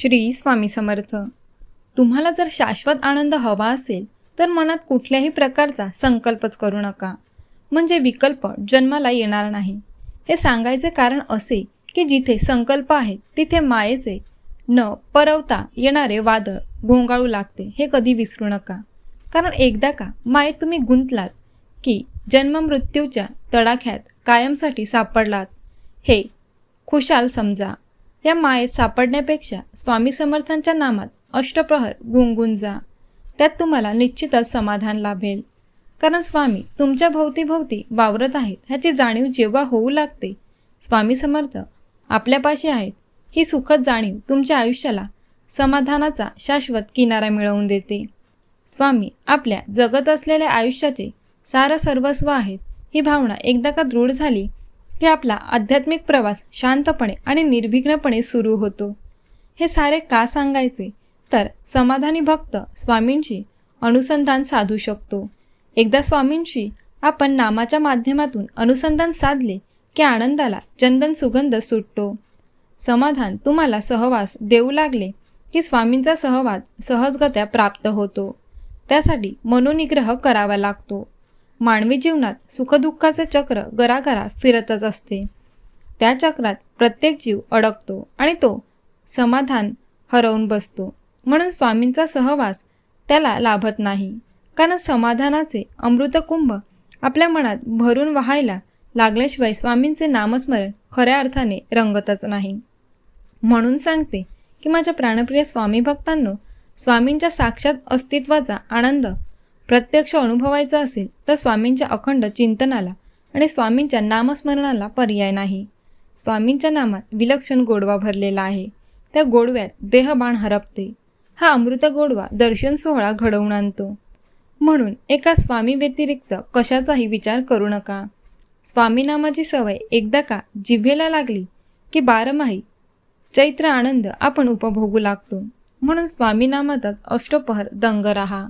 श्री स्वामी समर्थ. तुम्हाला जर शाश्वत आनंद हवा असेल तर मनात कुठल्याही प्रकारचा संकल्पच करू नका. म्हणजे विकल्प जन्माला येणार नाही. हे सांगायचे कारण असे की जिथे संकल्प आहेत तिथे मायेचे न परवता येणारे वादळ घोंगाळू लागते हे कधी विसरू नका. कारण एकदा का मायेत तुम्ही गुंतलात की जन्ममृत्यूच्या तडाख्यात कायमसाठी सापडलात. हे खुशाल समजा. या मायेत सापडण्यापेक्षा स्वामी समर्थांच्या नामात अष्टप्रहर गुणगुण जा. त्यात तुम्हाला निश्चितच समाधान लाभेल. कारण स्वामी तुमच्या भोवतीभोवती वावरत आहेत ह्याची जाणीव जेव्हा होऊ लागते स्वामी समर्थ आपल्यापाशी आहेत ही सुखद जाणीव तुमच्या आयुष्याला समाधानाचा शाश्वत किनारा मिळवून देते. स्वामी आपल्या जगत असलेल्या आयुष्याचे सारं सर्वस्व आहेत ही भावना एकदा का दृढ झाली की आपला आध्यात्मिक प्रवास शांतपणे आणि निर्विघ्नपणे सुरू होतो. हे सारे का सांगायचे? तर समाधानी भक्त स्वामींशी अनुसंधान साधू शकतो. एकदा स्वामींशी आपण नामाच्या माध्यमातून अनुसंधान साधले की आनंदाला चंदन सुगंध सुटतो. समाधान तुम्हाला सहवास देऊ लागले की स्वामींचा सहवाद सहजगत्या प्राप्त होतो. त्यासाठी मनोनिग्रह करावा लागतो. मानवी जीवनात सुखदुःखाचे चक्र गरागरा फिरतच असते. त्या चक्रात प्रत्येक जीव अडकतो आणि तो समाधान हरवून बसतो. म्हणून स्वामींचा सहवास त्याला लाभत नाही. कारण समाधानाचे अमृतकुंभ आपल्या मनात भरून वाहायला लागल्याशिवाय स्वामींचे नामस्मरण खऱ्या अर्थाने रंगतच नाही. म्हणून सांगते की माझ्या प्राणप्रिय स्वामी भक्तांनो स्वामींच्या साक्षात अस्तित्वाचा आनंद प्रत्यक्ष अनुभवायचा असेल तर स्वामींच्या अखंड चिंतनाला आणि स्वामींच्या नामस्मरणाला पर्याय नाही. स्वामींच्या नामात विलक्षण गोडवा भरलेला आहे. त्या गोडव्यात देहबाण हरपते. हा अमृत गोडवा दर्शन सोहळा घडवून आणतो. म्हणून एका स्वामी व्यतिरिक्त कशाचाही विचार करू नका. स्वामी नामाची सवय एकदा का जिभेला लागली की बारमाही चैत्र आनंद आपण उपभोगू लागतो. म्हणून स्वामी नामातच अष्टपहर दंग राहा.